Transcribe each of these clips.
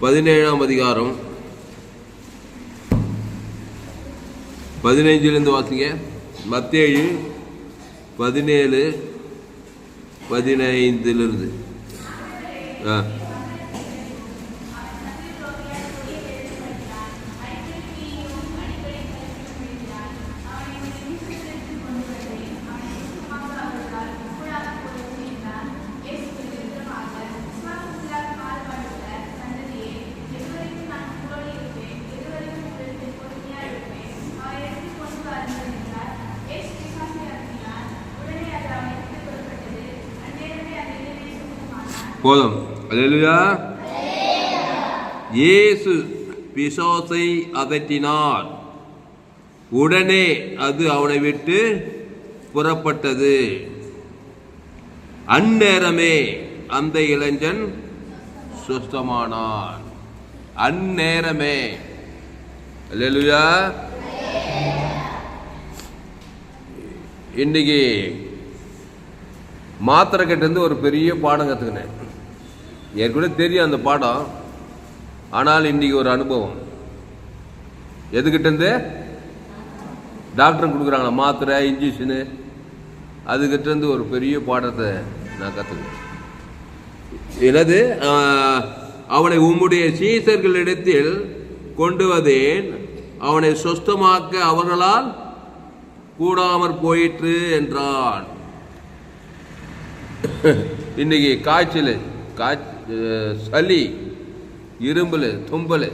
பதினேழாம் அதிகாரம். பதினைஞ்சிலேருந்து வாசிங்க. மத்தேழு பதினேழு பதினைந்திலிருந்து. ஆ. போதும். அல்லேலூயா. இயேசு பிசாசை அதட்டினார். உடனே அது அவனை விட்டு புறப்பட்டது. அந்நேரமே அந்த இளைஞன் சுஸ்தமானான். அந்நேரமே. அல்லா இன்னைக்கு மாத்திரை கிட்டேருந்து ஒரு பெரிய பாடம் கற்றுக்கினேன் ஏற்கனவே தெரியும் அந்த பாடம். ஆனால் இன்றைக்கி ஒரு அனுபவம். எதுக்கிட்டேருந்து டாக்டர் கொடுக்குறாங்களா? மாத்திரை இன்ஜெக்ஷனு அதுக்கிட்டேருந்து ஒரு பெரிய பாடத்தை நான் கற்றுக்கினேன் எனது அவனை உம்முடைய சீசர்களிடத்தில் கொண்டு வந்தேன். அவனை சொஸ்தமாக்க அவர்களால் கூடாமற் போயிற்று என்றான். இன்னைக்கு காய்ச்சல். காய்ச்சல் சளி இரும்பல் தும்பல்.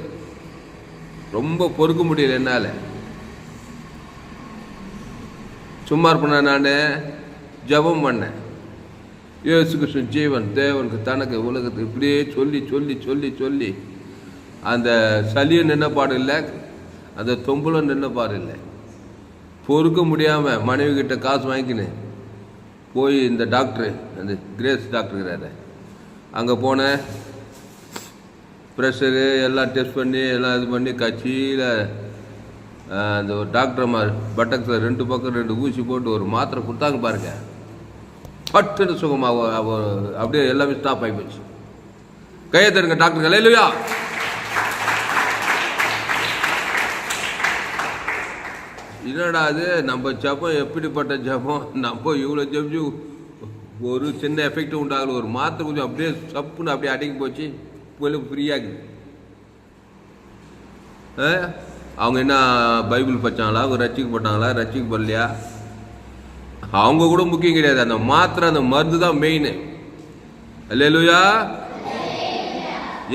ரொம்ப பொறுக்க முடியல என்னால். சும்மா இருப்பேன் நான்? ஜெபம் பண்ணேன். இயேசு கிருஷ்ணன் ஜீவன் தேவனுக்கு தனக்கு உலகத்துக்கு இப்படியே சொல்லி சொல்லி சொல்லி சொல்லி. அந்த சளியும் நின்ன பாடு இல்லை அந்த தொம்பலும் நின்ன பாடு இல்லை. பொறுக்க முடியாமல் மனைவி கிட்ட காசு வாங்கிக்கினேன் போய் இந்த டாக்டரு அந்த கிரேஸ் டாக்டருங்கிறாரு அங்கே போனேன் ப்ரெஷரு எல்லாம் டெஸ்ட் பண்ணி எல்லாம் இது பண்ணி கட்சியில் அந்த ஒரு டாக்டர் மாதிரி பட்டக்ஸில் ரெண்டு பக்கம் ரெண்டு ஊசி போட்டு ஒரு மாத்திரை கொடுத்தாங்க பாருங்க. பட்டுன்னு சுகமாக அப்படியே எல்லாமே ஸ்டாப் ஆகி போச்சு. கையை தருங்க டாக்டர் இல்லையா என்னடா அது நம்ம ஜபம் எப்படிப்பட்ட ஜபம்? நம்ம இவ்வளோ ஜபிச்சு ஒரு சின்ன எஃபெக்ட்டும் உண்டாகல ஒரு மாத்திரை கொஞ்சம் அப்படியே சப்புன்னு அப்படியே அடங்கி போச்சு. போய் ஃப்ரீயாகுது ஆ? அவங்க என்ன பைபிள் படித்தாங்களா அவங்க ரசிக்கப்பட்டாங்களா ரசிக்கப்படலையா அவங்க கூட முக்கியம் கிடையாது. அந்த மாத்திரை அந்த மருந்து தான் மெயின் இல்லையா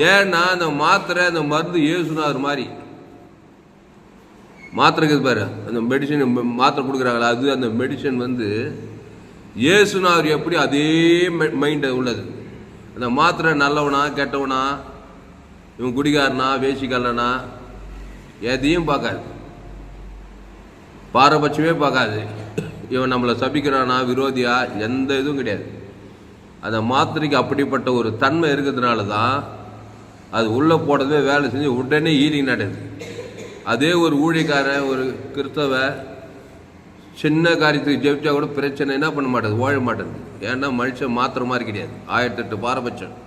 ஏன்னா அந்த மாத்திரை அந்த மருந்து ஏசுனார் மாதிரி. மாத்திரைக்கு பாரு. அந்த மெடிசன் மாத்திரை கொடுக்குறாங்களா? அது அந்த மெடிசன் வந்து இயேசுனார் எப்படி அதே மைண்டு உள்ளது. அந்த மாத்திரை நல்லவனா கெட்டவனா இவன் குடிகாரனா வேசிக்காரனா எதையும் பார்க்காது. பாரபட்சமே பார்க்காது. இவன் நம்மளை சபிக்கிறானா விரோதியா எந்த இதுவும் கிடையாது. அந்த மாத்திரைக்கு அப்படிப்பட்ட ஒரு தன்மை இருக்கிறதுனால தான் அது உள்ளே போடுறதே வேலை செஞ்சு உடனே ஈலிங் நடக்குது. அதே ஒரு ஊழியக்காரன் ஒரு கிறிஸ்தவ சின்ன காரியத்துக்கு ஜெயிச்சா கூட பிரச்சனை என்ன பண்ண மாட்டேது ஓழ மாட்டேது ஏன்னா மனுஷன் மாத்திர மாதிரி கிடையாது. ஆயிரத்தெட்டு பாரபட்சம்.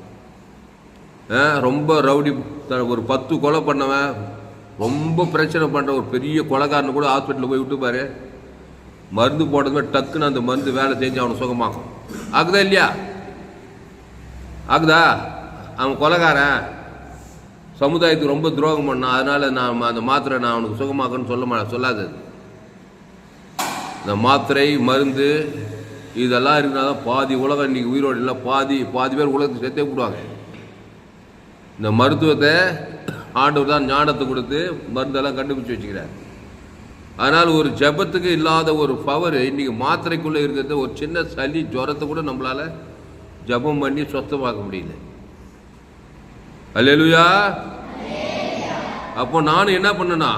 ஆ, ரொம்ப ரவுடி ஒரு பத்து கொலை பண்ணவன் ரொம்ப பிரச்சனை பண்ணுற ஒரு பெரிய கொலைக்காரனு கூட ஹாஸ்பிட்டலில் போய் விட்டு பாரு. மருந்து போட்டதுமே டக்குன்னு அந்த மருந்து வேலை செஞ்சு அவனை சுகமாக்கும். ஆகுதா இல்லையா? ஆகுதா? அவன் கொலைகாரன். சமுதாயத்துக்கு ரொம்ப துரோகம் பண்ணான். அதனால நான் அந்த மாத்திரை நான் அவனுக்கு சுகமாக்கன்னு சொல்ல மா சொல்லாது இந்த மாத்திரை மருந்து இதெல்லாம் இருந்தால் தான் பாதி உலகம் இன்னைக்கு உயிரோடு இல்லை பாதி பாதி பேர் உலகத்துக்கு சேர்த்தே விடுவாங்க. இந்த மருத்துவத்தை ஆண்டவர் தான் ஞானத்தை கொடுத்து மருந்தெல்லாம் கண்டுபிடிச்சு வச்சுக்கிறார். அதனால் ஒரு ஜெபத்துக்கு இல்லாத ஒரு பவர் இன்றைக்கி மாத்திரைக்குள்ளே இருக்கிறது ஒரு சின்ன சளி ஜுரத்தை கூட நம்மளால ஜெபம் பண்ணி சொத்தமாக்க முடியல. அல்லா அப்போ நானும் என்ன பண்ணனா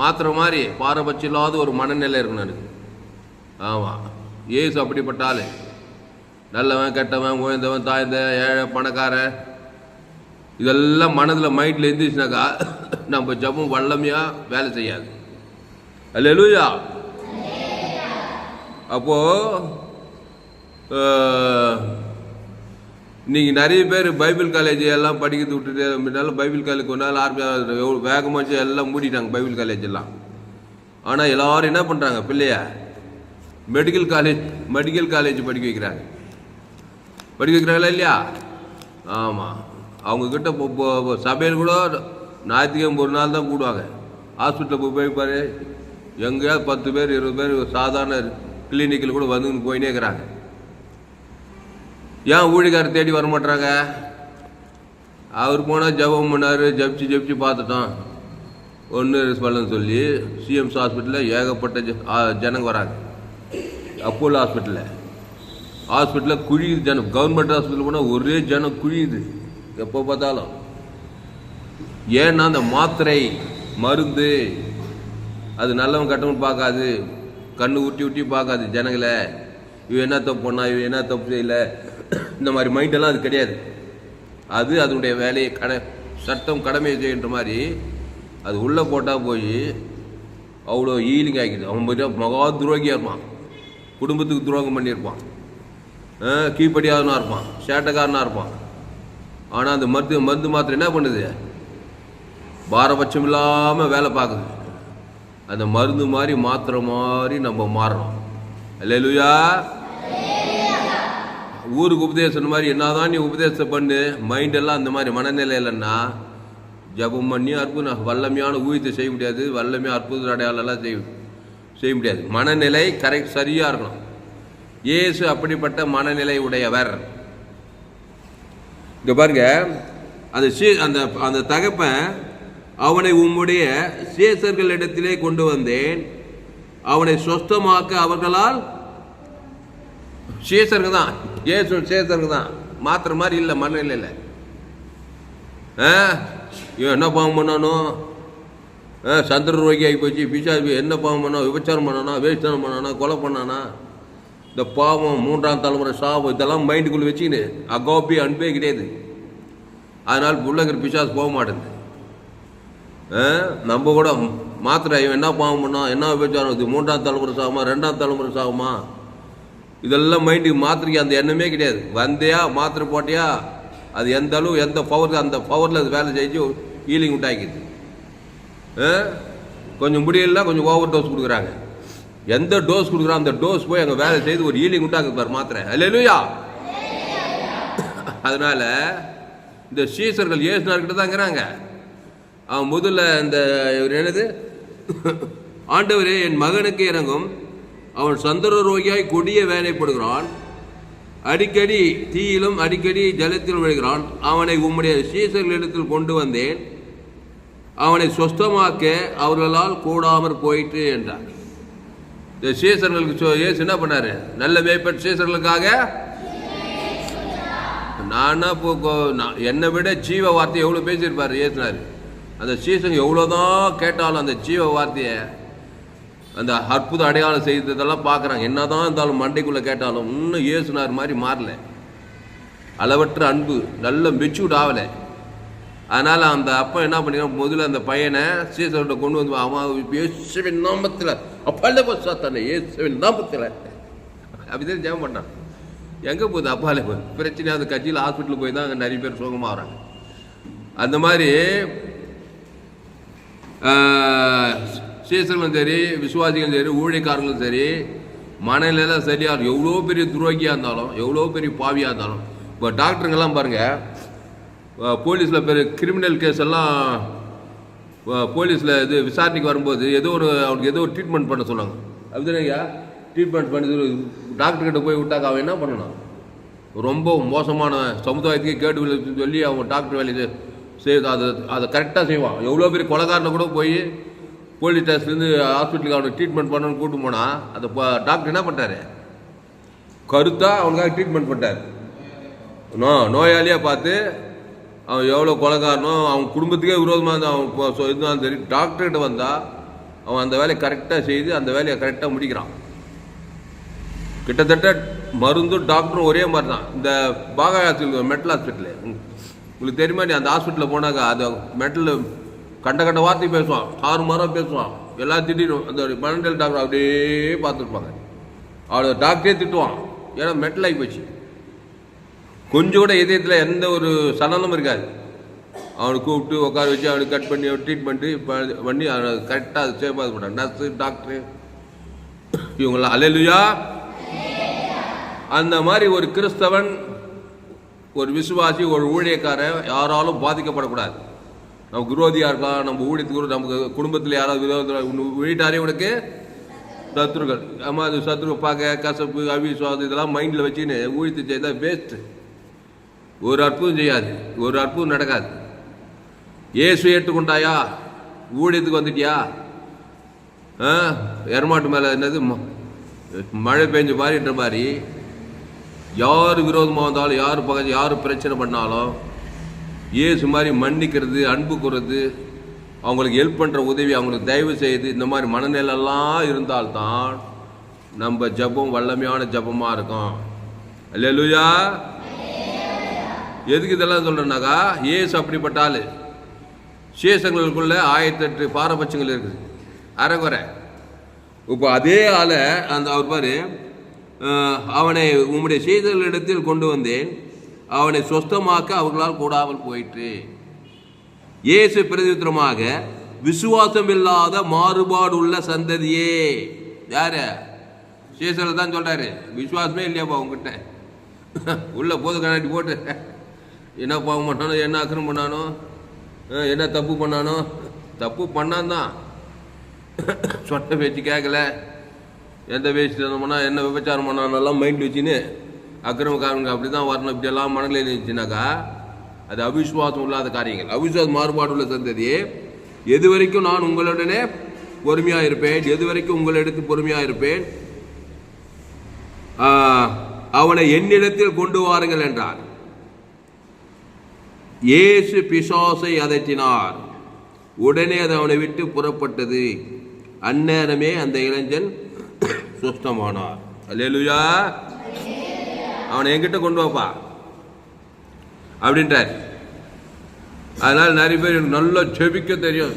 மாத்திரை மாதிரி பாரபட்சம் இல்லாத ஒரு மனநிலை இருக்கணும் எனக்கு. ஆமாம் ஏசு அப்படிப்பட்ட ஆளு நல்லவன் கெட்டவன் உயர்ந்தவன் தாய்ந்த ஏழை பணக்காரன் இதெல்லாம் மனதில் மைண்டில் இருந்துச்சுனாக்கா நம்ம ஜபம் வல்லமையாக வேலை செய்யாது. அல்லேலூயா. அப்போ அப்போது நீங்கள் நிறைய பேர் பைபிள் காலேஜ் எல்லாம் படிக்கிறது விட்டுட்டு முன்னால பைபிள் காலேஜ் கொஞ்ச நாள் ஆரம்பி எவ்வளோ வேகமாச்சு எல்லாம் மூடிட்டாங்க பைபிள் காலேஜ் எல்லாம். ஆனால் எல்லாரும் என்ன பண்ணுறாங்க பிள்ளைய? மெடிக்கல் காலேஜ் மெடிக்கல் காலேஜ் படிக்க வைக்கிறாங்க. படிக்க வைக்கிறாங்களா இல்லையா? ஆமாம் அவங்கக்கிட்ட இப்போ சபையில் கூட ஞாயிற்றுக்கிழமை ஒரு நாள் தான் கூடுவாங்க ஹாஸ்பிட்டலில் போய் போய் பாரு. எங்கேயாவது பத்து பேர் இருபது பேர் சாதாரண கிளினிக்கில் கூட வந்துன்னு போயினே இருக்கிறாங்க. ஏன் ஊழிக்காரர் தேடி வர மாட்டுறாங்க அவர் போனால் ஜெபம் பண்ணார் ஜபிச்சு ஜபிச்சு பார்த்துட்டோம். ஒன்று பலன்னு சொல்லி சிஎம்ஸ் ஹாஸ்பிட்டலில் ஏகப்பட்ட ஜ- ஆ, ஜனங்க வராங்க. அப்போலோ ஹாஸ்பிட்டலில். ஹாஸ்பிட்டலில் குழியுது ஜனம். கவர்மெண்ட் ஹாஸ்பிட்டல் போனால் ஒரே ஜனம் குழியுது. எப்போ பார்த்தாலும். ஏன்னா அந்த மாத்திரை மருந்து அது நல்லவன் கட்டவன் பார்க்காது. கண்ணு ஊட்டி ஊட்டி பார்க்காது ஜனங்களை. இவன் என்ன தப்பு பண்ணா இவன் என்ன தப்பு செய்யல. இந்த மாதிரி மைண்டெல்லாம் அது கிடையாது. அது அதனுடைய வேலையை கட சட்டம் கடமையை செய்கின்ற மாதிரி அது உள்ளே போட்டால் போய் அவ்வளோ ஈலிங் ஆகிடுது. அவன் போய் மகா துரோகியாக இருப்பான். குடும்பத்துக்கு துரோகம் பண்ணியிருப்பான். ஆ, இருப்பான் சேட்டைக்காரனாக இருப்பான். ஆனால் அந்த மருந்து மருந்து மாத்திரை என்ன பண்ணுது? பாரபட்சம் இல்லாமல் வேலை பார்க்குது. அந்த மருந்து மாதிரி மாத்திரை மாதிரி நம்ம மாறுறோம் அல்லேலூயா. ஊருக்கு உபதேசம் மாதிரி என்னதான் நீ உபதேசம் பண்ணு மைண்டெல்லாம் அந்த மாதிரி மனநிலை இல்லைன்னா ஜபம் பண்ணி அற்புதம் வல்லமையான ஊழியத்தை செய்ய முடியாது வல்லமையாக அற்புத அடையாளம் எல்லாம் செய்ய முடியாது. மனநிலை கரெக்ட் சரியாக இருக்கணும். இயேசு அப்படிப்பட்ட மனநிலை உடையவர். இங்கே பாருங்க அந்த சீ- அந்த அந்த தகப்பன் அவனை உம்முடைய சேசர்களிடத்திலே கொண்டு வந்தேன். அவனை சொஸ்தமாக்க அவர்களால் சேசருங்க தான். இயேசு சேசருக்கு தான். மாத்திர மாதிரி இல்லை மனநிலையில். ஆ? இவன் என்ன பாவம் சந்திர ரோகி ஆகி போச்சு பிசாசு என்ன பாவம் பண்ணா விபச்சாரம் பண்ணானா? வேஸ்தானம் பண்ணானா? கொலை பண்ணானா? இந்த பாவம் மூன்றாம் தலைமுறை சாபம் இதெல்லாம் மைண்டுக்குள்ளே வச்சுக்கின்னு அகோபி அன்பே கிடையாது. அதனால் பிள்ளைங்கிற பிசாசு போக மாட்டேங்குது. ஆ, நம்ம கூட மாத்திரை இவன் என்ன பாவம் பண்ணா? என்ன விபச்சாரம்? இது மூன்றாம் தலைமுறை சாகுமா ரெண்டாம் தலைமுறை சாகுமா இதெல்லாம் மைண்டுக்கு மாத்திரைக்கு அந்த எண்ணமே கிடையாது. வந்தியா? மாத்திரை போட்டியா? அது எந்த அளவு எந்த பவர் அந்த பவரில் அது வேலை செஞ்சு ஹீலிங் உண்டாக்கிடுது. கொஞ்சம் முடியல கொஞ்சம் ஓவர் டோஸ் கொடுக்குறாங்க. எந்த டோஸ் கொடுக்குறான் அந்த டோஸ் போய் அங்கே வேலை செய்து ஒரு ஈலிங் உண்டாக்குது பாரு மாத்திரை. இல்லையா அதனால் இந்த சீசர்கள் ஏசுனார்கிட்ட தாங்கிறாங்க அவன் முதல்ல இந்த இவர் என்னது? ஆண்டவரே என் மகனுக்கு இறங்கும். அவன் சந்திர ரோகியாய் கொடிய வேலைப்படுகிறான் அடிக்கடி தீயிலும் அடிக்கடி ஜலத்திலும் விழுகிறான். அவனை உம்முடைய சீசர்களிடத்தில் கொண்டு வந்தேன். அவனை சொஸ்தமாக்க அவர்களால் கூடாமற் போயிற்று என்றார். இந்த சீசர்களுக்கு சொ- என்ன பண்ணாரு? நல்ல மேய்ப்பட் சீசர்களுக்காக? நானா இப்போ நான் என்னை விட ஜீவ வார்த்தை எவ்வளோ பேசியிருப்பாரு ஏசுனாரு. அந்த சீசன் எவ்வளோதான் கேட்டாலும் அந்த ஜீவ வார்த்தையை அந்த அற்புத அடையாளம் செய்ததெல்லாம் பார்க்குறாங்க. என்னதான் இருந்தாலும் மண்டைக்குள்ளே கேட்டாலும் இன்னும் ஏசுனார் மாதிரி மாறல. அளவற்ற அன்பு நல்ல மெச்சூர்ட் ஆகலை. அதனால் அந்த அப்பா என்ன பண்ணிக்கிறான்? முதல்ல அந்த பையனை சீசர்கிட்ட கொண்டு வந்து அவன் இயேசுவின் நாமத்தில் அப்பாலே சாத்தானே இயேசுவின் நாமத்தில். அப்படிதான் ஜெபம் பண்ணான். எங்கே போகுது அப்பாலே போகுது பிரச்சனை அந்த கட்சியில் ஹாஸ்பிட்டலுக்கு போய் தான் அங்கே நிறைய பேர் சுகமாகறாங்க அந்த மாதிரி ஆஹ், சீசர்களும் சரி விசுவாசிகளும் சரி ஊழியக்காரங்களும் சரி மனநிலையில் சரியாக எவ்வளோ பெரிய துரோகியாக இருந்தாலும் எவ்வளோ பெரிய பாவியாக இருந்தாலும் இப்போ டாக்டருங்கெல்லாம் பாருங்கள் போலீஸில் பெரிய கிரிமினல் கேஸ் எல்லாம் போலீஸில் இது விசாரணைக்கு வரும்போது ஏதோ ஒரு அவனுக்கு ஏதோ ஒரு ட்ரீட்மெண்ட் பண்ண சொன்னாங்க. அப்படிதானேங்க ட்ரீட்மெண்ட் பண்ணி டாக்டர்கிட்ட போய் விட்டாக்க அவன் என்ன பண்ணணும் ரொம்ப மோசமான சமுதாயத்துக்கு கேட்டு விளைவிச்சுன்னு சொல்லி அவன் டாக்டர் வேலையை செய்து அதை அதை கரெக்டாக செய்வான். எவ்வளோ பெரிய கொலகாரனை கூட போய் போலீஸ் ஸ்டேஷன்லேருந்து ஹாஸ்பிட்டலுக்கு அவனுக்கு ட்ரீட்மெண்ட் பண்ணணும்னு கூட்டு போனால் அந்த டாக்டர் என்ன பண்ணுறாரு கருத்தாக அவனுக்காக ட்ரீட்மெண்ட் பண்ணிட்டார். நோ நோயாளியாக பார்த்து அவன் எவ்வளோ கொலைகாரனோ அவன் குடும்பத்துக்கே விரோதமாக இருந்தால் அவன் இருந்தாலும் சரி டாக்டர்கிட்ட வந்தால் அவன் அந்த வேலையை கரெக்டாக செய்து அந்த வேலையை கரெக்டாக முடிக்கிறான். கிட்டத்தட்ட மருந்தும் டாக்டரும் ஒரே மாதிரி தான் இந்த பாகா ஹாஸ்பிட்டல் மெட்டல் ஹாஸ்பிட்டலு உங்களுக்கு தெரியுமா நீ அந்த ஹாஸ்பிட்டலில் போனாக்கா அது மெட்டல் கண்ட கண்ட வார்த்தை பேசுவான் ஆறு மரம் பேசுவான். எல்லாம் திட்டிடும். அந்த மனநிலை டாக்டர் அப்படியே பார்த்துருப்பாங்க. அவளை டாக்டரே திட்டுவான். ஏன்னா மெட்டல் ஆகி போச்சு. கொஞ்சம் கூட இதயத்தில் எந்த ஒரு சலனமும் இருக்காது. அவனை கூப்பிட்டு உட்கார வச்சு அவனுக்கு கட் பண்ணி ட்ரீட்மெண்ட்டு பண்ணி அவனை கரெக்டாக அது சேஃபாக இது நர்ஸு டாக்டரு இவங்களாம் அலையலுயா அந்த மாதிரி ஒரு கிறிஸ்தவன் ஒரு விசுவாசி ஒரு ஊழியக்காரன் யாராலும் பாதிக்கப்படக்கூடாது. நம்ம விரோதியாக இருக்கலாம் நம்ம ஊழியத்துக்கு நமக்கு குடும்பத்தில் யாராவது விரோத வீட்டாரே உனக்கு சத்ருக்கள் ஆமாம் அது சத்ரு பார்க்க கசப்பு அவிசுவாசம் இதெல்லாம் மைண்டில் வச்சுன்னு ஊழித்து செய்தால் வேஸ்ட்டு ஒரு அற்புதம் செய்யாது ஒரு அற்புதம் நடக்காது. ஏசு ஏற்றுக்கொண்டாயா? ஊழியத்துக்கு வந்துட்டியா? ஆ எரமாட்டு மேலே என்னது? ம- மழை பெஞ்சு மாதிரின்ற மாதிரி. யார் விரோதமாக வந்தாலும் யார் பகை யார் பிரச்சனை பண்ணாலும் ஏசு மாதிரி மன்னிக்கிறது அன்பு கூறுறது அவங்களுக்கு ஹெல்ப் பண்ணுற உதவி அவங்களுக்கு தயவு செய்து இந்த மாதிரி மனநிலையெல்லாம் இருந்தால்தான் நம்ம ஜெபம் வல்லமையான ஜெபமாக இருக்கும். அல்லேலூயா எதுக்கு இதெல்லாம் சொல்கிறேன்னாக்கா ஏசு அப்படிப்பட்ட ஆள். சேஷங்களுக்குள்ள ஆயிரத்தெட்டு பாரபட்சங்கள் இருக்குது. அரைகுறை இப்போ அதே ஆளை அந்த அவர் பாரு அவனை உம்முடைய செய்தலிடத்தில் கொண்டு வந்தேன். அவனை சொஸ்தமாக்க அவர்களால் கூடாமல் போயிற்று. இயேசு பிரதித்திரமாக விசுவாசம் இல்லாத மாறுபாடு உள்ள சந்ததியே. யாரு? சேசல தான் சொல்றாரு. விசுவாசமே இல்லையாப்பா உங்ககிட்ட உள்ள போது கண்ணாடி போட்டு. என்ன பாவம் பண்ணானோ என்ன அக்கிரம் பண்ணானோ என்ன தப்பு பண்ணானோ தப்பு பண்ணான் தான் சொன்ன பேச்சு கேட்கல எந்த பேச்சு பண்ணா என்ன விபச்சாரம் பண்ணானெல்லாம் மைண்ட் வச்சுன்னு அக்கிரமக்காரங்க அப்படி தான் வரணும். இப்படியெல்லாம் மனநிலை இருந்துச்சுனாக்கா அது அவிஸ்வாசம் இல்லாத காரியங்கள். அவிசுவாசம் மாறுபாடு உள்ள சந்ததியே எது வரைக்கும் நான் உங்களுடனே பொறுமையாக இருப்பேன் எது வரைக்கும் உங்களிடத்து பொறுமையாக இருப்பேன் அவனை என்னிடத்தில் கொண்டு வாருங்கள் என்றார். இயேசு பிசாசை அதட்டினார். உடனே அது அவனை விட்டு புறப்பட்டது. அந்நேரமே அந்த இளைஞன் சுஸ்தமானார் அல்லேலுயா. அவனை என்கிட்ட கொண்டு வாப்பா. அப்படின்றார். அதனால் நிறைய பேர் எனக்கு நல்லா செபிக்க தெரியும்.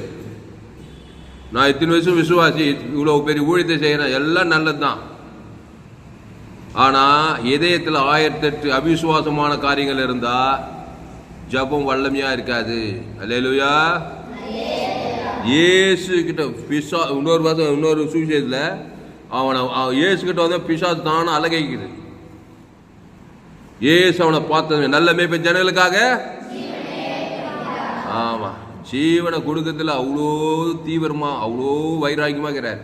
நான் இத்தனை வருஷம் விசுவாசி இவ்வளோ பெரிய ஊழியத்தை செய்கிறேன் எல்லாம் நல்லது தான் ஆனால் இதயத்தில் ஆயிரத்தெட்டு அவிசுவாசமான காரியங்கள் இருந்தால் ஜபம் வல்லமையாக இருக்காது. அலையலுயா இயேசு கிட்ட பிசா இன்னொரு வாசம் இன்னொரு சுவிசேஷத்தில் அவனை அவன் இயேசு கிட்ட வந்து பிசா தானே அலகைக்குது இயேசு அவனை பார்த்தது நல்ல மேய்ப்ப ஜனங்களுக்காக? ஆமாம் ஜீவனை கொடுக்கறதுல அவ்வளோ தீவிரமாக அவ்வளோ வைராக்கியமாக இருக்கிறார்.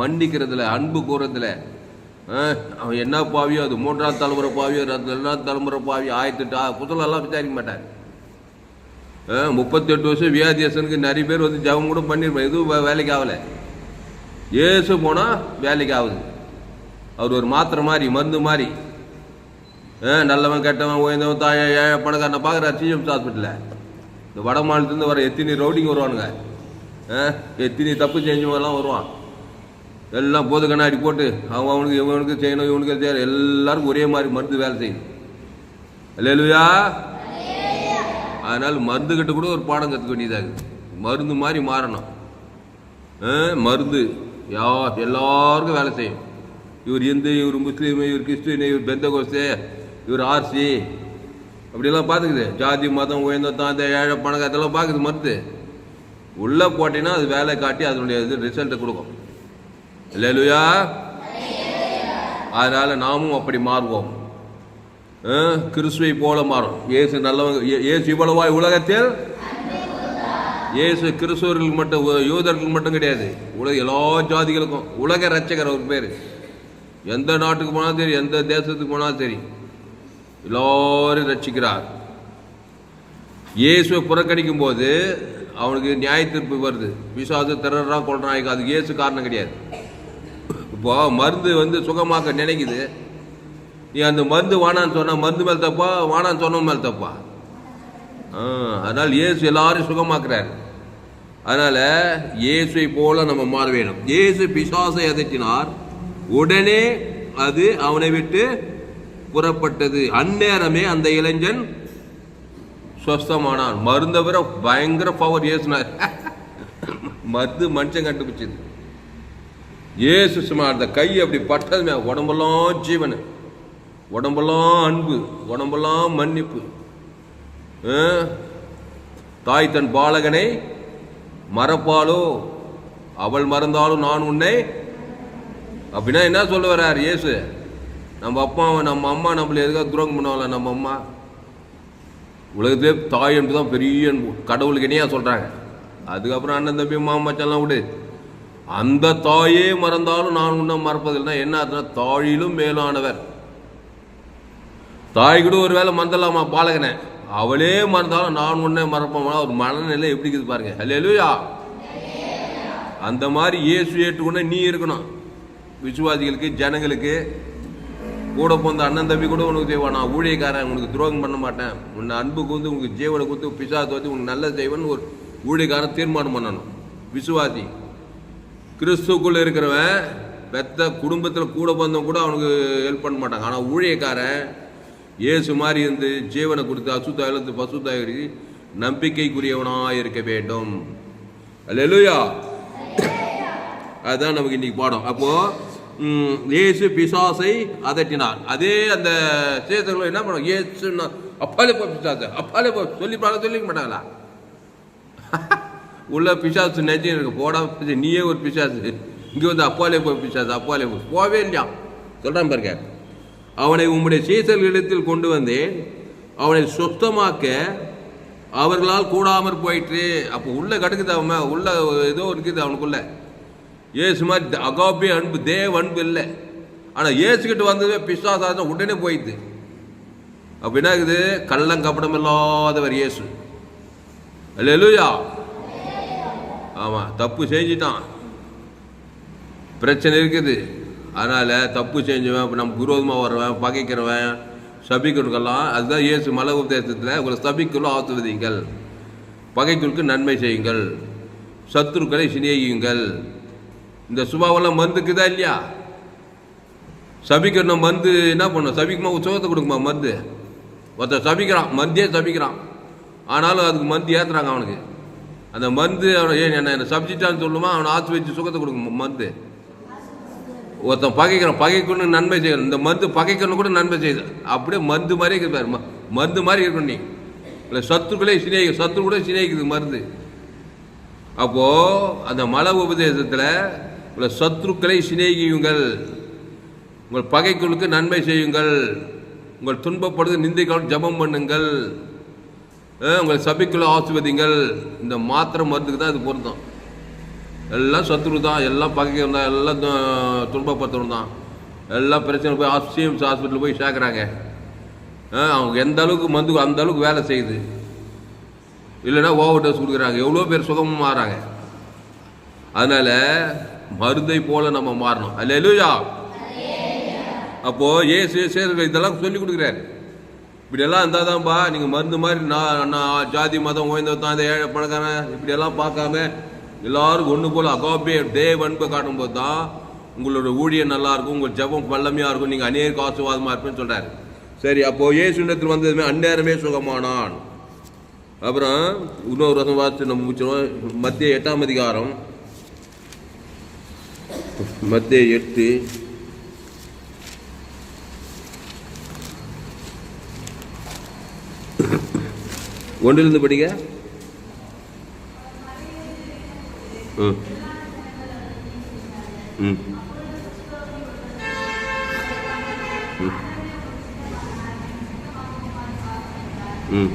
மன்னிக்கிறதுல அன்பு கூறதுல அவன் என்ன பாவியோ அது மூன்றாம் தலைமுறை பாவியோ ரெண்டு- ரெண்டாம் தலைமுறை பாவியோ ஆயிரத்தெட்டு ஆ- புத்தகம்லாம் விசாரிக்க மாட்டார். முப்பத்தெட்டு வருஷம் வியாதியசனுக்கு நிறைய பேர் வந்து ஜபம் கூட பண்ணியிருப்பாங்க எதுவும் வேலைக்கு ஆகலை. ஏசு போனால் வேலைக்கு ஆகுது. அவர் ஒரு மாத்திரை மாதிரி மருந்து மாதிரி. ஆ, நல்லவன் கெட்டவன் உயர்ந்தவன் தாய ஏழை பணக்காரனை பார்க்குறாரு சிஎம்ஸ் ஹாஸ்பிட்டலில் இந்த வட மாநிலத்துலேருந்து வர எத்தினி ரவுடிங் வருவானுங்க? ஆ, தப்பு செஞ்சவங்கலாம் வருவான். எல்லாம் போது கண்ணாடி போட்டு. அவன் அவனுக்கு இவனுக்கு செய்யணும் இவனுக்கு செய்யணும். எல்லாருக்கும் ஒரே மாதிரி மருந்து வேலை செய்யணும் இல்லையா அதனால் மருந்துக்கிட்ட கூட ஒரு பாடம் கற்றுக்க வேண்டியதாக இருக்குது மருந்து மாதிரி மாறணும். ஆ, மருந்து. யா எல்லாருக்கும் வேலை செய்யும். இவர் இந்து இவர் முஸ்லீம் இவர் கிறிஸ்டின் இவர் பெந்தகோஸ்து இவர் ஆர்சி. அப்படிலாம் பார்த்துக்குது ஜாதி மதம் உயர்ந்த தாந்த ஏழை பணக்காரத்தெல்லாம் பார்க்குது மருந்து. உள்ளே போட்டீங்கன்னா அது வேலை காட்டி அதனுடைய இது ரிசல்ட்டை கொடுக்கும். இல்லையா அதனால் நாமும் அப்படி மாறுவோம். கிறிஸ்துவை போல மாறும். இயேசு நல்லவங்க இயேசு இவ்வளவாய் உலகத்தில்? இயேசு கிறிஸ்துவர்களுக்கு மட்டும் யூதர்களுக்கு மட்டும் கிடையாது. உலக எல்லா ஜாதிகளுக்கும் உலக ரச்சகர் ஒரு பேர். எந்த நாட்டுக்கு போனாலும் சரி எந்த தேசத்துக்கு போனாலும் சரி எல்லோரும் ரட்சிக்கிறார் இயேசுவை புறக்கணிக்கும் போது அவனுக்கு நியாய தீர்ப்பு வருது. விசுவாச திறறா கொள்றான் அதுக்கு இயேசு காரணம் கிடையாது. இப்போ மருந்து வந்து சுகமாக்க நினைக்குது. நீ அந்த மருந்து வானான்னு சொன்னால் மருந்து மேல் தப்பா வானான்னு சொன்ன மேல் தப்பா? ஆ, அதனால் இயேசு எல்லாரும் சுகமாக்குறாரு. அதனால் இயேசுவை போல நம்ம மாற வேணும். இயேசு பிசாசை அதட்டினார். உடனே அது அவனை விட்டு புறப்பட்டது. அந்நேரமே அந்த இளைஞன் சுவஸ்தமானான் மருந்தை விட பயங்கர பவர் இயேசுனார். மருந்து மனுஷன் கண்டுபிடிச்சது. இயேசு சுமார் அந்த கை அப்படி பட்டதுமே உடம்பெல்லாம் ஜீவன். உடம்பெல்லாம் அன்பு உடம்பெல்லாம் மன்னிப்பு. ஆ? தாய் தன் பாலகனை மறப்பாளோ? அவள் மறந்தாலும் நான் உன்னை? அப்படின்னா என்ன சொல்ல வர்றார் இயேசு? நம்ம அப்பா நம்ம அம்மா நம்மள எதுக்காக துரோகம் பண்ணுவாங்களா நம்ம அம்மா? உலகத்திலே தாய் அன்பு தான் பெரிய அன்பு. கடவுளுக்கு இணையா சொல்கிறாங்க அதுக்கப்புறம் அண்ணன் தம்பி மாமாச்செல்லாம் விடு. அந்த தாயே மறந்தாலும் நான் உன்னை மறப்பதில்லைன்னா என்ன அர்த்தம் தாழிலும் மேலானவர். தாய் கூட ஒரு வேளை மறந்துடலாமா பாலகனை? அவளே மறந்தாலும் நான் உன்னை மறப்போமா? ஒரு மனநிலை எப்படி இருக்குது பாருங்க. அல்லேலூயா அந்த மாதிரி இயேசு ஏற்றுக்கொண்ட நீ இருக்கணும். விசுவாசிகளுக்கு ஜனங்களுக்கு. கூட போந்த அண்ணன் தம்பி கூட உனக்கு செய்வான் நான் ஊழியக்காரன் உனக்கு துரோகம் பண்ண மாட்டேன். உன்னை அன்பு வந்து உனக்கு ஜீவனை கொடுத்து பிசாத்து வந்து உனக்கு நல்ல செய்வன் ஒரு ஊழியக்காரன் தீர்மானம் பண்ணணும். விசுவாசி. கிறிஸ்துக்குள்ளே இருக்கிறவன் பெத்த குடும்பத்தில் கூட வந்தவன் கூட அவனுக்கு ஹெல்ப் பண்ண மாட்டாங்க ஆனால் ஊழியக்காரன் இயேசு மாதிரி இருந்து ஜீவனை கொடுத்து அசுத்த இழந்து பசுத்தாயிரி நம்பிக்கைக்குரியவனாக இருக்க வேண்டும். அல்லேலூயா அதுதான் நமக்கு இன்னைக்கு பாடம். அப்போது இயேசு பிசாசை அதட்டினார் அதே அந்த சேதர்கள் என்ன பண்ணுவோம் இயேசு அப்பாலே போ பிசாசு. அப்பாலே போ சொல்லி பாட சொல்லிக்க மாட்டாங்களா? உள்ள பிசாசு நெஞ்சு எனக்கு போடா நீயே ஒரு பிசாசு. இங்கே வந்து அப்பாலே போய் பிசாசு அப்பாலே போய். போவே இல்லையா? சொல்கிறான் பாருங்க. அவனை உம்முடைய சீசர்களிடத்தில் கொண்டு வந்தேன். அவனை சுத்தமாக்க அவர்களால் கூடாமற் போயிட்டு அப்போ உள்ளே கிடக்குது அவன் உள்ள ஏதோ இருக்குது அவனுக்குள்ள. இயேசு மாதிரி அகாபி அன்பு தேவ அன்பு இல்லை. ஆனால் ஏசுக்கிட்டு வந்ததே பிசாசாசம் உடனே போயிடுது அப்போ என்ன இருக்குது கள்ளம் கப்படம் இல்லாதவர் இயேசு அல்லேலூயா. ஆமாம் தப்பு செஞ்சிட்டான். பிரச்சனை இருக்குது. அதனால் தப்பு செஞ்சவன் இப்போ நமக்கு விரோதமாக வர்றவன் பகைக்கிறவன் சபிக்கிறவங்கெல்லாம் அதுதான் இயேசு மல உபதேசத்தில் உங்களை சபிக்குள்ள ஆத்துவதிங்கள் பகைக்குழுக்கு நன்மை செய்யுங்கள். சத்துருக்களை சிநேகியுங்கள். இந்த சுபாவெல்லாம் மருந்துக்குதா இல்லையா? சபிக்கணும் மருந்து என்ன பண்ணும் சபிக்குமா? சுகத்தை கொடுக்குமா மருந்து? ஒருத்தன் சபிக்கிறான் மருந்தே சபிக்கிறான். ஆனாலும் அதுக்கு மருந்து ஏற்றுறாங்க அவனுக்கு. அந்த மருந்து அவனை ஏன் என்ன என்ன சபிச்சிட்டான்னு சொல்லுமா? அவனை ஆற்று வச்சு சுகத்தை கொடுக்கும் மருந்து. ஒருத்தன் பகைக்கிறான் பகைக்கணும் நன்மை செய்யணும். இந்த மருந்து பகைக்கணும் கூட நன்மை செய்யுது அப்படியே மருந்து மாதிரி இருக்கிறார் மருந்து மாதிரி இருக்கணும் நீ. இல்லை சத்துக்களே சிநேகி சத்துரு கூட சிநேகிக்குது மருந்து. அப்போது அந்த மல உபதேசத்தில் உள்ள சத்துருக்களை சிநேகியுங்கள். உங்கள் பகைக்குழுக்கு நன்மை செய்யுங்கள். உங்கள் துன்பப்படுது நிந்தைக்கால் ஜெபம் பண்ணுங்கள். உங்களை சபைக்குள்ளே ஆசிர்வதிங்கள். இந்த மாத்திரை மருந்துக்கு தான் இது பொருத்தம். எல்லாம் சத்துரு தான் எல்லாம் பகைக்கிறவன் தான் எல்லாம் துன்பப்படுத்தணும் தான். எல்லாம் பிரச்சனை போய் சிஎம்ஸ் ஹாஸ்பிட்டலில் போய் சேர்க்குறாங்க. அவங்க எந்த அளவுக்கு மருந்து அந்த அளவுக்கு வேலை செய்யுது. இல்லைன்னா ஓவர் டோஸ் கொடுக்குறாங்க. எவ்வளோ பேர் சுகமும் மாறாங்க. அதனால் மருந்தை போல் நம்ம மாறணும். அல்ல அப்போது ஏசு சேர்கள் இதெல்லாம் சொல்லி கொடுக்குறாரு. இப்படியெல்லாம் இருந்தால் தான்ப்பா நீங்கள் மருந்து மாதிரி நான் நான் ஜாதி மதம் உயர்ந்தவன் தான் இந்த ஏழை பணக்காரன் இப்படியெல்லாம் பார்க்காம எல்லாருக்கும் ஒன்று போல் அகாபே தேவ அன்பை காட்டும்போது தான் உங்களோட ஊழியம் நல்லாயிருக்கும் உங்கள் ஜெபம் வல்லமையாக இருக்கும் நீங்கள் அநேக ஆசுவாதமாக இருப்பேன்னு சொல்கிறாரு சரி அப்போ ஏசுனத்தில் வந்ததுமே அந்நேரமே சுகமானான். அப்புறம் இன்னொரு வருஷம் வாசிச்சு நம்ம முடிச்சிடும் மத்திய எட்டாம் அதிகாரம். மத்திய எட்டு. ஒன்றிலிருந்து படிக்க ம். ம். ம். ம்.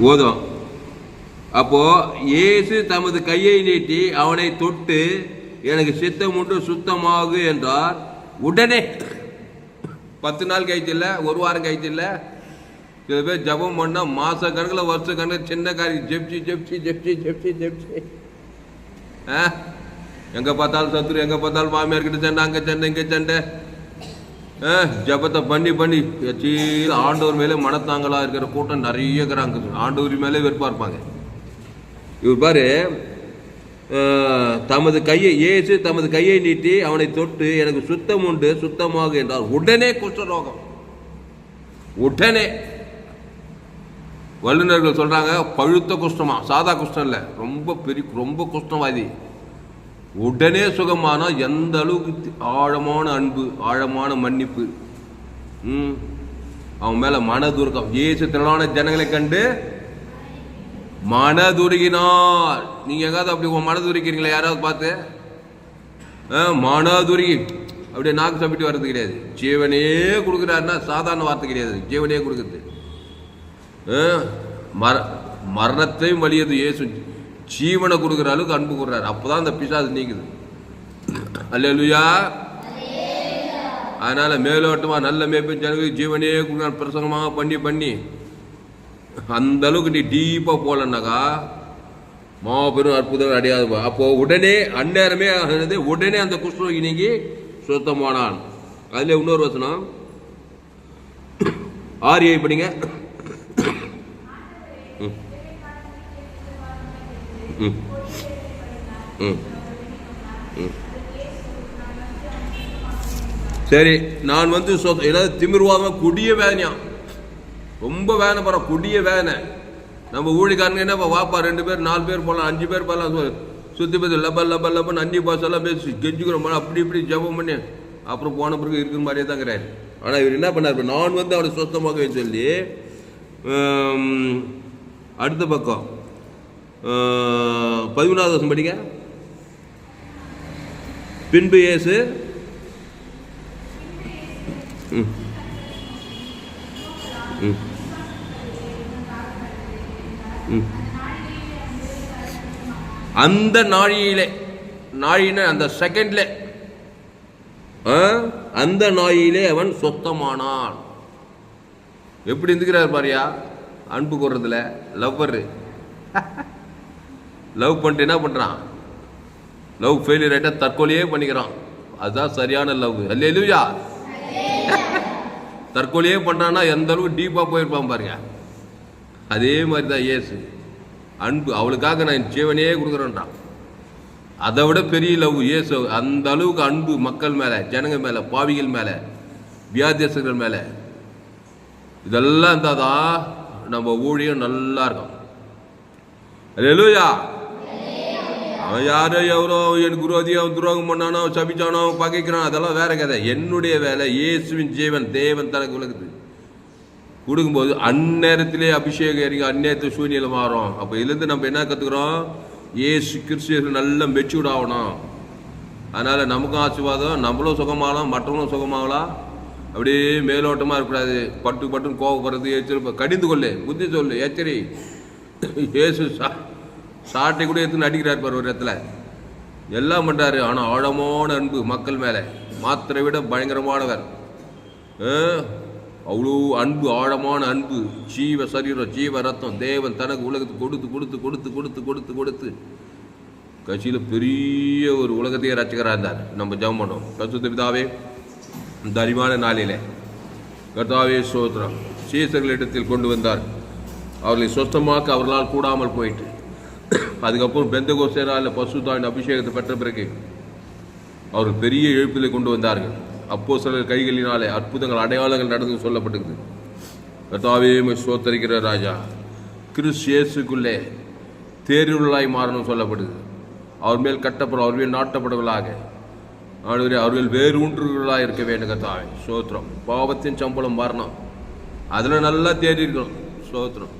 ஓதும். அப்போ இயேசு தமது கையை நீட்டி அவனை தொட்டு எனக்கு சித்தம் உண்டு சுத்தமாகு என்றார். உடனே பத்து நாள் கழிச்சு இல்லை ஒரு வாரம் கழிச்சு இல்லை சில பேர் ஜபம் பண்ணால் மாத கணக்கில் வருஷ கணக்கில் சின்ன காரியம் ஜெப்சி ஜெப்சி ஜெப்சி ஜெப்சி ஜெப்சி. ஆ? எங்கே பார்த்தாலும் சத்துரு எங்கே பார்த்தாலும் மாமியார் கிட்ட சண்டை அங்கே சண்டை இங்கே சண்டை. ஆ, ஜெபத்தை பண்ணி பண்ணி எச்சீல் ஆண்டவர் மேலே மனத்தாங்களாக இருக்கிற கூட்டம் நிறைய இருக்கிறாங்க. ஆண்டவர் மேலே வெறுப்பாக இருப்பாங்க. இவர் பாரு தமது கையை இயேசு தமது கையை நீட்டி அவனை தொட்டு எனக்கு சுத்தம் உண்டு சுத்தமாக என்றார். உடனே குஷ்டரோகம். உடனே. வல்லுநர்கள் சொல்றாங்க பழுத்த குஷ்டமா? சாதா குஷ்டம் இல்லை. ரொம்ப பெரிய ரொம்ப குஷ்டவாதி உடனே சுகமானா எந்த அளவுக்கு ஆழமான அன்பு ஆழமான மன்னிப்பு. ம். அவன் மேல மனதுருக்கம். இயேசு திரளான ஜனங்களை கண்டு மனதுருகினார். நீங்க எங்காவது அப்படி உங்க மனதுருக்கிறீங்களா? யாராவது பார்த்து? ஆ, மனதுருகி. அப்படியே நாக்கு சாப்பிட்டு வர்றது கிடையாது. ஜீவனே கொடுக்குறாருன்னா சாதாரண வார்த்தை கிடையாது. ஜீவனே கொடுக்குறது. ஆ, மர மரணத்தையும் வலியது இயேசு. ஜீவனை கொடுக்குற அளவுக்கு அன்பு கொடுறாரு அப்பதான் அந்த பிசாசு நீங்குது. அல்லா அதனால மேலோட்டமாக நல்ல மேய்ப்பு ஜனங்களுக்கு ஜீவனே கொடுக்குறாரு பிரசங்கமாக பண்ணி பண்ணி. அந்த அளவுக்கு நீ டீப்பாக போலன்னாக்கா மாபெரும் அற்புதம் அடையாது அப்போ உடனே அந்நேரமே ஆனது உடனே அந்த குஷ்ணரோகி நீங்கி சுத்தமானான் அதில் இன்னொரு வசனம் ஆரியை படிங்க ம். ம். ம். ம். சரி நான் வந்து ஏதாவது திமிர்வாதம் குடிய வேதனையான் ரொம்ப வேனை போற கொடிய வேனை நம்ம ஊழிக்காரங்க என்ன வாப்பா ரெண்டு பேர் நாலு பேர் போகலாம் அஞ்சு பேர் போகலாம் சுற்றி பற்றி பத்தி லப்ப லப்ப லப்பன்னு அந்நிய பேசி கெஞ்சுக்கிறோம் அப்படி இப்படி ஜெபம் பண்ணி அப்புறம் போன பிறகு இருக்கிற மாதிரியே தான் ஆனால் இவர் என்ன பண்ணார் நான் வந்து அவனை சுத்தமாக சொல்லி அடுத்த பக்கம் பதிமூணாவது வருஷம் படிக்க பின்பு இயேசு ம் ம். அந்த நாழியிலே நாழின அந்த செகண்ட்ல ஆ, அந்த நாயிலே அவன் சொத்தமானான். எப்படி இருந்துக்கிறார் பாரியா? அன்பு கூறுறதுல லவ்வர் லவ் பண்ணிட்டு என்ன பண்றான்? லவ் ஃபெயிலியர் ஆயிட்டா தற்கொலையே பண்ணிக்கிறான். அதுதான் சரியான லவ் அல்லேலூயா தற்கொலையே பண்றான்னா எந்த அளவுக்கு டீப்பா போயிருப்பான் பாருங்க அதே மாதிரி தான் இயேசு. அன்பு அவளுக்காக நான் என் ஜீவனையே கொடுக்குறேன்றான் அதை விட பெரிய லவ் இயேசு. அந்த அளவுக்கு அன்பு மக்கள் மேலே ஜனங்க மேலே பாவிகள் மேலே வியாதியஸ்தர்கள் மேலே. இதெல்லாம் இருந்தால் தான் நம்ம ஊழியம் நல்லா இருக்கும். அல்லேலூயா அவன் யாரோ எவரோ எனக்கு குருவதி அவன் துரோகம் பண்ணானோ சபிச்சானோ பகைக்கிறானோ அதெல்லாம் வேற கதை. என்னுடைய வேலை இயேசுவின் ஜீவன் தேவன் தனக்கு விளக்குது. கொடுக்கும்போது அந்நேரத்திலே அபிஷேகம் இறங்கி அந்நேரத்தில் சூழ்நிலை மாறும். அப்போ இதுலேருந்து நம்ம என்ன கற்றுக்குறோம் ஏசு கிறிஸ்து நல்ல மெச்சூர்ட் ஆகணும். அதனால் நமக்கும் ஆசீர்வாதம் நம்மளும் சுகமாகலாம் மற்றவங்களும் சுகமாகலாம் அப்படியே மேலோட்டமாக இருக்கக்கூடாது. பட்டு பட்டுன்னு கோவப்படுறது எச்சரிப்பு கடிந்து கொள்ளு புத்தி சொல்லு எச்சரி. ஏசு சா சாட்டை கூட எடுத்துன்னு அடிக்கிறார் பார் ஒரு இடத்துல. எல்லாம் பண்ணுறாரு ஆனால் ஆழமான அன்பு மக்கள் மேலே. மாத்திரை விட பயங்கரமானவர். அவ்வளோ அன்பு ஆழமான அன்பு. ஜீவ சரீரம் ஜீவ ரத்தம் தேவன் தனக்கு உலகத்துக்கு கொடுத்து கொடுத்து கொடுத்து கொடுத்து கொடுத்து கொடுத்து. கட்சியில் பெரிய ஒரு உலகத்தையே ரசிகராக இருந்தார். நம்ம ஜெபம் பண்ணோம் கசுத்த பிதாவே இந்த அறிவான நாளிலே கர்த்தாவே சோத்ரம் சீசர்களிடத்தில் கொண்டு வந்தார். அவர்களை சொஸ்தமாக்க அவர்களால் கூடாமல் போயிட்டு அதுக்கப்புறம் பெந்த கோசேனால பசுதாவின் அபிஷேகத்தை பெற்ற பிறகு அவர்கள் பெரிய எழுப்பிலை கொண்டு வந்தார்கள். அப்போ சிலர் கைகளினாலே அற்புதங்கள் அடையாளங்கள் நடந்து சொல்லப்பட்டுக்குது கர்த்தாவே சோத்தரிக்கிற ராஜா கிறிஸ் இயேசுக்குள்ளே தேர்வுள்ளாய் மாறணும் சொல்லப்படுது அவர் மேல் கட்டப்படும் அவர் மேல் நாட்டப்படுவர்களாக. ஆண்டவரே அவர்கள் வேறு ஊன்றுகளாக இருக்க வேண்டும் கர்த்தாவே. சோத்திரம் பாவத்தின் சம்பளம் வரணும். அதில் நல்லா தேடி இருக்கணும். சோத்திரம்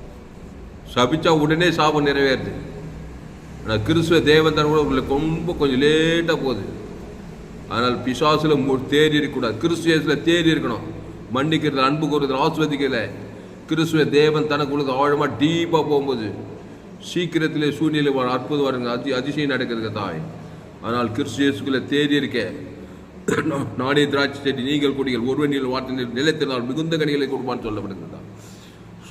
சபிச்சா உடனே சாபம் நிறைவேறுது. ஆனால் கிறிஸ்துவ தேவன் கூட உங்களுக்கு ரொம்ப கொஞ்சம் லேட்டாக போகுது. ஆனால் பிசாசில் தேடி இருக்கக்கூடாது. கிறிஸ்துவ தேடி இருக்கணும். மன்னிக்கிறது அன்பு கூறுறது ஆஸ்வதிக்கல கிறிஸ்துவ தேவன் தனக்கு உள்ளது ஆழமாக டீப்பாக போகும்போது சீக்கிரத்திலே சூழ்நிலை வர அற்புதம் வருங்க. அதி அதிசயம் நடக்கிறது தாய். ஆனால் கிறிஸ்துவேசுக்குள்ள தேடி இருக்க. நாடே திராட்சை செடி நீங்கள் குடிகள் ஒருவனில் வார்த்தை நிலைத்தினால் மிகுந்த கனிகளை கொடுப்பான்னு சொல்லப்படுகிறதா.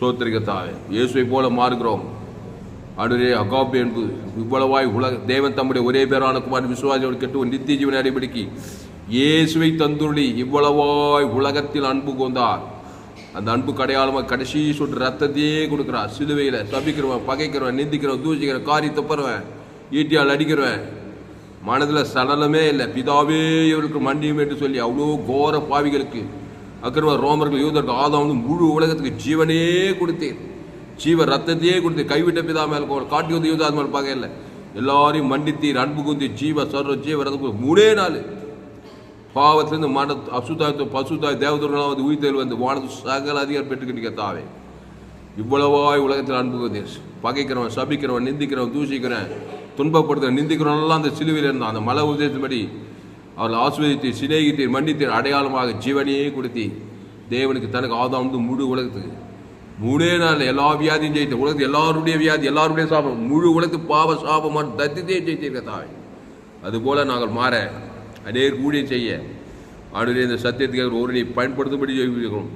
சோத்திரிக்க தாய் இயேசுவை போல மாறுகிறோம். ஆடுரே அகாபி என்பது இவ்வளவாய் உலக தேவன் தம்முடைய ஒரே பேரான குமார் விசுவாசியோடு கெட்டு ஒரு நித்திய ஜீவனை அடைபடிக்கு. இயேசுவை தந்துருளி இவ்வளவாய் உலகத்தில் அன்பு கொண்டார். அந்த அன்பு கடையாளமாக கடைசி சொட்டு ரத்தத்தையே கொடுக்குறார். சிலுவையில் சபிக்கிறவன் பகைக்கிறவன் நிந்திக்கிறவன் தூசிக்கிறவன் காரி தப்புறவன் ஈட்டியால் அடிக்கிறவன். மனதில் சலனமே இல்லை. பிதாவே இவருக்கு மண்டியும் என்று சொல்லி அவ்வளோ கோர பாவிகளுக்கு அக்கிரம ரோமர்கள் யூதர்கள் ஆதாம் முழு உலகத்துக்கு ஜீவனே கொடுத்தேன். ஜீவ ரத்தத்தையே கொடுத்து கைவிட்ட பிதாமல் காட்டி வந்து யூதா மேல் இல்லை. எல்லாரையும் மண்டித்தி அன்பு குந்தி ஜீவ சர்வ ஜீவ ரத்தம் மூணே நாள். பாவத்திலிருந்து மன அசுதாய் பசுதாய் தேவதூர்களாக வந்து உயிர்த்தல் வந்து வானது சகல அதிகாரம் பெற்றுக்கிட்டு தாவே இவ்வளவாய் உலகத்தில் அன்பு கூர்ந்தீர். பகைக்கிறவன் சபிக்கிறவன் நிந்திக்கிறவன் தூசிக்கிறேன் துன்பப்படுத்துறவன் நிந்திக்கிறவனெல்லாம் அந்த சிலுவையில் இருந்தான். அந்த மலை உதயத்தின்படி அவர்கள் ஆஸ்வதித்தீர் சிநேகித்தீர் மன்னித்தீர். அடையாளமாக ஜீவனையே கொடுத்தி தேவனுக்கு தனக்கு ஆதாம் முழு உலகத்துக்கு மூணே நாள் எல்லா வியாதியும் ஜெயித்த உலகத்து எல்லாருடைய வியாதி எல்லாருடைய சாபம் முழு உலகத்து பாவ சாபமான தத்தித்தே ஜெயித்தீர்கள் தாவே அதுபோல நாங்கள் மாற அநேர் ஊழியம் செய்ய ஆண்டுடைய இந்த சத்தியத்துக்கு ஒரு நீ பயன்படுத்தும்படி ஜெயிக்கிறோம்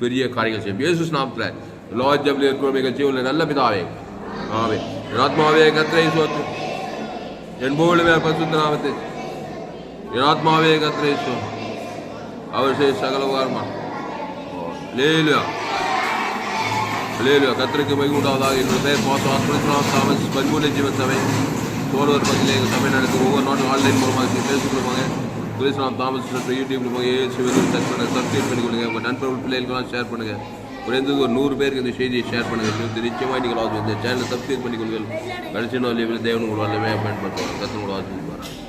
பெரிய காரியங்கள் செய்யும் இயேசு நாமத்தில் எல்லா ஜபில் இருக்கிற நிகழ்ச்சி உள்ள நல்ல பிதாவே. ஆவே ஆத்மாவே கத்திரை சோத்து என் போலுமே பசுத்த நாமத்தை என் ஆத்மாவே கத்திரை சோ அவர் செய்ய சகல உகாரமா லேலுயா லேலுயா கத்திரிக்கு மைகூடாவதாக என்னுடைய பெயர் பாசம் ஆஸ்பத்திரம் தாமஸ் பன்மூலை ஜீவன் சபை தோழர் பகுதியில் எங்கள் சபை நடக்கும் ஒவ்வொரு நாளும் ஆன்லைன் மூலமாக பேசிக்கொள்வாங்க மூலமாக தாமஸ் யூடியூப் மூலமாக ஏசு சர்ச் பண்ணுங்க சப்ஸ்கிரைப் பண்ணிக்கொள்ளுங்க. உங்கள் நண்பர்கள் பிள்ளைகளுக்கெல்லாம் ஷேர் பண்ணுங்கள் குறைந்தது ஒரு நூறு பேருக்கு இந்த செய்தியை ஷேர் பண்ணுங்கள் நிச்சயமாக நீங்கள் ஆகும் இந்த சேனலை சப்ஸ்கிரைப் பண்ணிக்கொள்ளுங்கள். கடைசி நாள் தேவன் உங்கள் வல்லமே பயன்படுத்துவாங்க கத்தனோட ஆசிரியர்